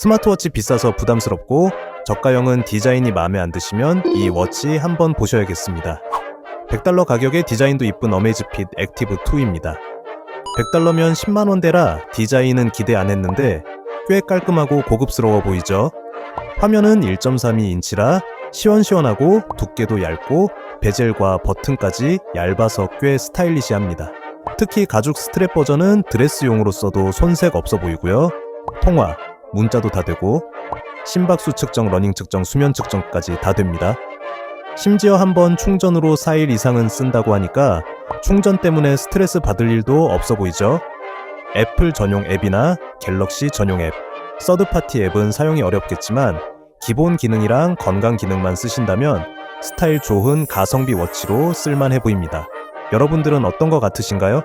스마트워치 비싸서 부담스럽고 저가형은 디자인이 마음에 안 드시면 이 워치 한번 보셔야겠습니다. 100달러 가격에 디자인도 이쁜 어메이즈핏 액티브 2입니다. 100달러면 10만원대라 디자인은 기대 안 했는데 꽤 깔끔하고 고급스러워 보이죠? 화면은 1.32인치라 시원시원하고 두께도 얇고 베젤과 버튼까지 얇아서 꽤 스타일리시합니다. 특히 가죽 스트랩 버전은 드레스용으로 써도 손색 없어 보이고요. 통화, 문자도 다 되고 심박수 측정, 러닝 측정, 수면 측정까지 다 됩니다. 심지어 한 번 충전으로 4일 이상은 쓴다고 하니까 충전 때문에 스트레스 받을 일도 없어 보이죠? 애플 전용 앱이나 갤럭시 전용 앱, 서드파티 앱은 사용이 어렵겠지만 기본 기능이랑 건강 기능만 쓰신다면 스타일 좋은 가성비 워치로 쓸만해 보입니다. 여러분들은 어떤 것 같으신가요?